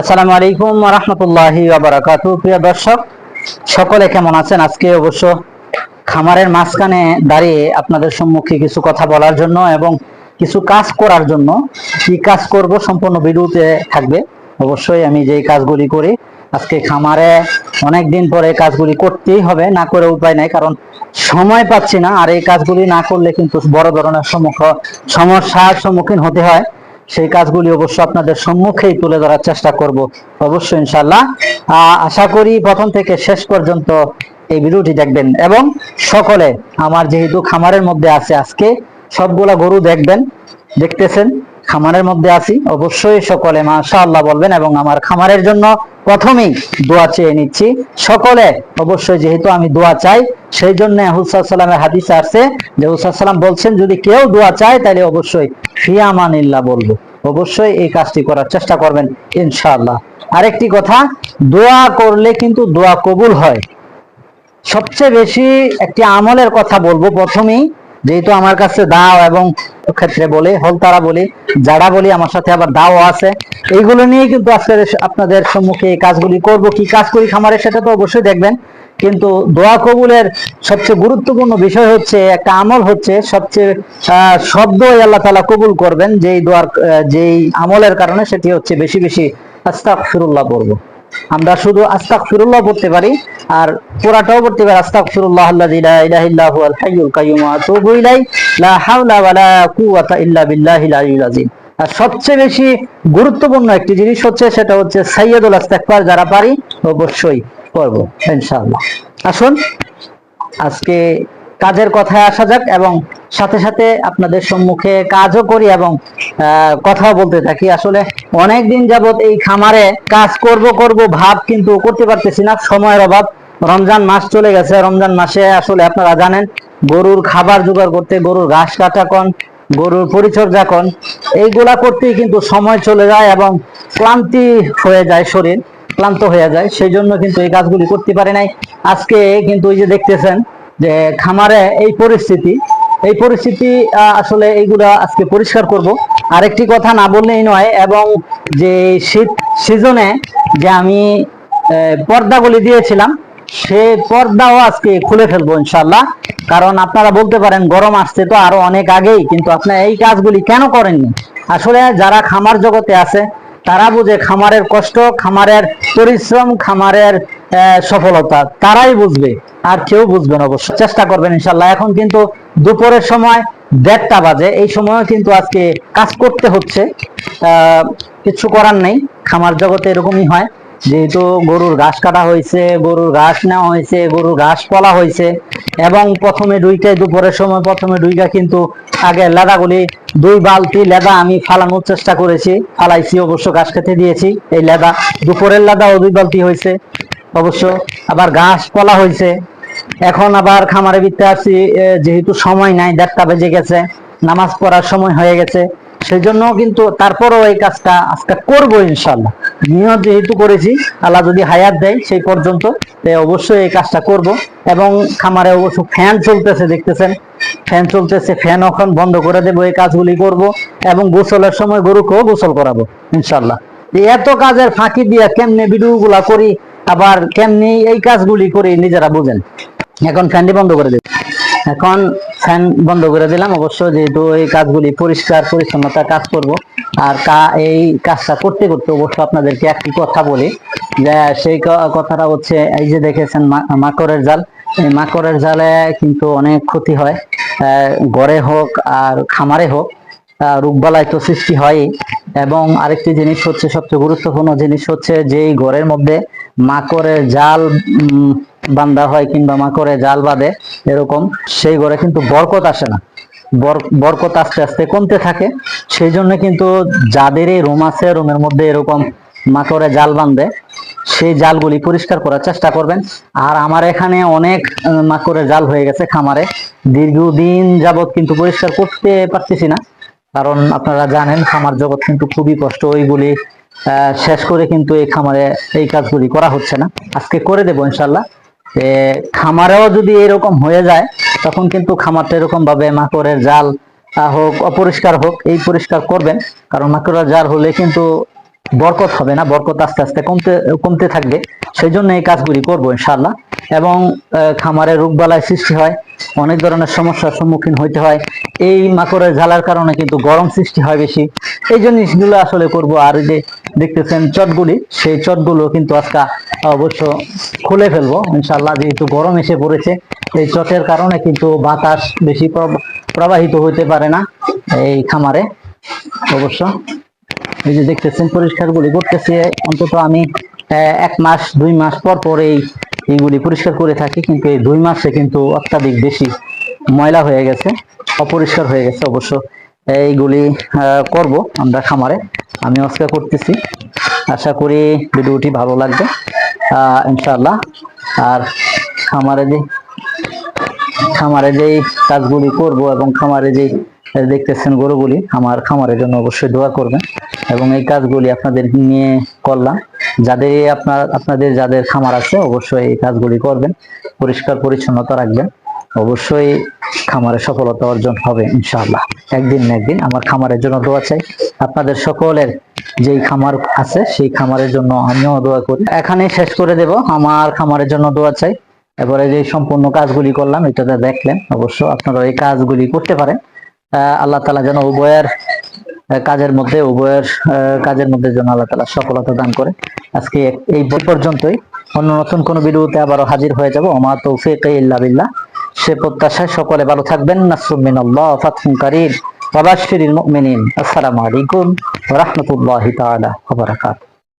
আসসালামু আলাইকুম রহমতুল্লাহি বারাকাত প্রিয় দর্শক, সকলে কেমন আছেন? আজকে অবশ্য খামারের মাঝখানে দাঁড়িয়ে আপনাদের সম্মুখে কিছু কথা বলার জন্য এবং কিছু কাজ করার জন্য কি কাজ করব সম্পূর্ণ ভিডিওতে থাকবে। অবশ্যই আমি যেই কাজগুলি করি, আজকে খামারে অনেক দিন পরে কাজগুলি করতেই হবে, না করে উপায় নাই, কারণ সময় পাচ্ছি না, আর এই কাজগুলি না করলে কিন্তু বড় ধরনের সম্মুখ সমস্যার সম্মুখীন হতে হয়। সেই কাজগুলি অবশ্য আপনাদের সম্মুখেই তুলে ধরার চেষ্টা করব। অবশ্যই ইনশাল্লাহ আশা করি প্রথম থেকে শেষ পর্যন্ত এই ভিডিওটি দেখবেন এবং সকলে আমার যেহেতু খামারের মধ্যে আছে আজকে, সবগুলা গরু দেখবেন, দেখতেছেন। খামারের মধ্যে আছি। অবশ্যই সকলে মাশাআল্লাহ বলবেন এবং আমার খামারের জন্য প্রথমেই দোয়া চেয়ে নিচ্ছি। সকলে অবশ্যই যেহেতু আমি দোয়া চাই, সেই জন্য হুসালামের হাদিস আসছে যে হুসালাম বলছেন, যদি কেউ দোয়া চায়, তাহলে অবশ্যই ফিয়ামানিল্লাহ বলব। অবশ্যই এই কাজটি করার চেষ্টা করবেন ইনশাআল্লাহ। আরেকটি কথা, দোয়া করলে কিন্তু দোয়া কবুল হয়। সবচেয়ে বেশি একটি আমলের কথা বলব প্রথমেই, যেহেতু আমার কাছে দাও এবং ক্ষেত্রে বলে হলতারা বলি যারা বলি আমার সাথে আবার দাও আছে। এইগুলো নিয়ে কিন্তু আজকে আপনাদের সম্মুখে এই কাজগুলি করব। কি কাজ করি খামারে সেটা তো অবশ্যই দেখবেন। কিন্তু দোয়া কবুলের সবচেয়ে গুরুত্বপূর্ণ বিষয় হচ্ছে একটা আমল হচ্ছে সবচেয়ে আহ, শব্দই আল্লাহ তালা কবুল করবেন। যেই দোয়ার যেই আমলের কারণে সেটি হচ্ছে বেশি বেশি আস্তাক ফিরুল্লাহ পড়ব। আমরা শুধু আস্তাক ফিরুল্লাহ পড়তে পারি, আর পুরাটাও পড়তে পারি আস্তাক ফিরুল্লাহ আল্লাযী লা ইলাহা ইল্লা হুয়াল হাইয়ুল লা হাওলা কুওয়াতা ইল্লা আর সবচেয়ে বেশি গুরুত্বপূর্ণ একটি জিনিস হচ্ছে, সেটা হচ্ছে সাইয়্যিদুল ইস্তিগফার যারা পারি, অবশ্যই করব ইনশাআল্লাহ। আসুন, আজকে কাজের কথায় আসা যাক এবং সাথে সাথে আপনাদের সম্মুখে কাজও করি এবং কথাও বলতে থাকি। আসলে অনেক দিন যাবত এই খামারে কাজ করব করব ভাব কিন্তু করতে পারতেছি না। সময়ের অভাব। রমজান মাস চলে গেছে। রমজান মাসে আসলে আপনারা জানেন, গরুর খাবার জোগাড় করতে, গরুর ঘাস কাটা কন, গরুর পরিচর্যা কন, এইগুলা করতেই কিন্তু সময় চলে যায় এবং ক্লান্তি হয়ে যায় শরীর, ক্লান্ত হয়ে যায়। সেই জন্য কিন্তু এই কাজগুলি করতে পারে নাই। আজকে কিন্তু ওই যে দেখতেছেন যে খামারে এই পরিস্থিতি এই পরিস্থিতি আসলে এইগুলা আজকে পরিষ্কার করব। আরেকটি কথা না বললেই নয়, এবং যে শীত সিজনে যে আমি পর্দাগুলি দিয়েছিলাম, সে পর্দাও আজকে খুলে ফেলব ইনশাল্লাহ কারণ আপনারা বলতে পারেন, গরম আসছে তো আরও অনেক আগেই, কিন্তু আপনারা এই কাজগুলি কেন করেননি? আসলে যারা খামার জগতে আছে, তারা বুঝে খামারের কষ্ট, খামারের পরিশ্রম, খামারের সফলতা, তারাই বুঝবে, আর কেউ বুঝবে না অবশ্য। চেষ্টা করবেন ইনশাল্লাহ। এখন কিন্তু দুপুরের সময় দেড়টা বাজে। এই সময় কিন্তু আজকে কাজ করতে হচ্ছে। কিছু করার নেই। খামার জগতে এরকমই হয়। যেহেতু গরুর ঘাস কাটা হয়েছে, গরুর ঘাস নেওয়া হয়েছে, গরুর ঘাস পলা হয়েছে, এবং প্রথমে দুইটাই দুপুরের সময়, প্রথমে দুইটা কিন্তু আগে লেদাগুলি, দুই বালতি লেদা আমি ফালানোর চেষ্টা করেছি। ফালাইছি, অবশ্য ঘাস খেতে দিয়েছি। এই লেদা, দুপুরের লেদাও দুই বালতি হয়েছে। অবশ্য আবার ঘাস পলা হয়েছে এখন আবার খামারে বিতে আসছি যেহেতু সময় নাই, দেড়টা বেজে গেছে, নামাজ পড়ার সময় হয়ে গেছে। সেই জন্য কিন্তু তারপরও এই কাজটা আজকে করব ইনশাল্লাহ নিয়ত যেহেতু করেছি, আল্লাহ যদি হায়াত দেয়, সেই পর্যন্ত অবশ্যই এই কাজটা করব। এবং খামারে অবশ্য ফ্যান চলতেছে, দেখতেছেন? ফ্যান চলতেছে, ফ্যান এখন বন্ধ করে দেবো, এই কাজগুলি করব। এবং গোসলের সময় গরুকেও গোসল করাবো ইনশাল্লাহ এত কাজের ফাঁকি দিয়ে কেমনে ভিডিও গুলা করি আবার কেমনি এই কাজগুলি করি নিজেরা বুঝেন। এখন ফ্যানটি বন্ধ করে দেব এখন ফ্যান বন্ধ করে দিলাম অবশ্য, যেহেতু এই কাজগুলি পরিষ্কার পরিচ্ছন্নতা কাজ করব। আর কা, এই কাজটা করতে করতে অবশ্য আপনাদেরকে একটি কথা বলি। যে সেই কথাটা হচ্ছে, এই যে দেখেছেন মাকড়ের জাল। এই মাকড়ের জালে কিন্তু অনেক ক্ষতি হয়। গড়ে হোক আর খামারে হোক রোগবালাই তো সৃষ্টি হয় এবং আরেকটি জিনিস হচ্ছে, সবচেয়ে গুরুত্বপূর্ণ জিনিস হচ্ছে যে ঘরের মধ্যে মাকড়ের জাল বান্ধা হয় কিংবা মাকড়ে জাল বাঁধে, এরকম, সেই ঘরে কিন্তু বরকত আসে না। বর- বরকত আস্তে আস্তে কমতে থাকে। সেই জন্য কিন্তু যাদের এই রুম আছে, রুমের মধ্যে এরকম মাকড়ে জাল বাঁধে, সেই জালগুলি পরিষ্কার করার চেষ্টা করবেন। আর আমার এখানে অনেক মাকড়ের জাল হয়ে গেছে খামারে। দীর্ঘদিন যাবৎ কিন্তু পরিষ্কার করতে পারতেছি না। কারণ আপনারা জানেন, খামার জগৎ কিন্তু খুবই কষ্ট ওইগুলি শেষ করে কিন্তু এই খামারে এই কাজগুলি করা হচ্ছে না। আজকে করে দেবো ইনশাল্লাহ খামারেও যদি এরকম হয়ে যায়, তখন কিন্তু খামারটা এরকম ভাবে মাকড়ের জাল হোক, অপরিষ্কার হোক, এই পরিষ্কার করবেন। কারণ মাকড়ের জাল হলে কিন্তু বরকত হবে না, বরকত আস্তে আস্তে কমতে কমতে থাকবে। সেই জন্য এই কাজগুলি করব ইনশাল্লাহ এবং খামারে রোগবালাই সৃষ্টি হয়, অনেক ধরনের সমস্যার সম্মুখীন হইতে হয়। এই মাকড়ের ঝালার কারণে কিন্তু গরম সৃষ্টি হয় বেশি। এই জিনিসগুলো আসলে করব আর যে দেখতেছেন চটগুলি। সেই চটগুলো কিন্তু আজকে অবশ্য খুলে ফেলব। ইনশাআল্লাহ যেহেতু গরম এসে পড়েছে, এই চটের কারণে কিন্তু বাতাস বেশি প্রবাহিত হইতে পারে না এই খামারে অবশ্য। এই যে দেখতেছেন পরিষ্কার গুলি করতেছি। অন্তত আমি এক মাস, দুই মাস পর পর এই এইগুলি পরিষ্কার করে থাকি, কিন্তু এই দুই মাসে কিন্তু অত্যাধিক বেশি ময়লা হয়ে গেছে, অপরিষ্কার হয়ে গেছে অবশ্য। এইগুলি করব আমরা খামারে। আমি আজকে করতেছি। আশা করি ভিডিওটি ভালো লাগবে। ইনশাল্লাহ আর খামারে যে খামারে যেই কাজগুলি করব এবং খামারে যেই দেখতেছেন গরুগুলি, আমার খামারের জন্য অবশ্যই দোয়া করবেন। এবং এই কাজগুলি আপনাদের নিয়ে করলাম। যাদের আপনার আপনাদের যাদের খামার আছে, অবশ্যই এই কাজগুলি করবেন। পরিষ্কার পরিচ্ছন্নতা রাখবেন। অবশ্যই খামারে সফলতা অর্জন হবে, ইনশাআল্লাহ। একদিন না একদিন আমার খামারের জন্য দোয়া চাই। আপনাদের সকলের যেই খামার আছে, সেই খামারের জন্য আমিও দোয়া করি। এখানে শেষ করে দেব। আমার খামারের জন্য দোয়া চাই। এবারে যে সম্পূর্ণ কাজগুলি করলাম, এটাতে দেখলেন, অবশ্য আপনারা এই কাজগুলি করতে পারেন। আল্লাহ তালা যেন উভয়ের কাজের মধ্যে, উভয়ের কাজের মধ্যে যেন আল্লাহ তালা সফলতা দান করে। আজকে এই পর্যন্তই। অন্য নতুন কোনো ভিডিওতে আবারও হাজির হয়ে যাব। ওমা তৌফিক ইল্লা বিল্লাহ। সে প্রত্যাশায় সকলে ভালো থাকবেন। নাসরুমিন আল্লাহ ফাতহুম কারীম ওয়া বাশশিরিল মুমিনিন। আসসালামু আলাইকুম ওয়া রাহমাতুল্লাহি তাআলা ওয়া বারাকাতুহু।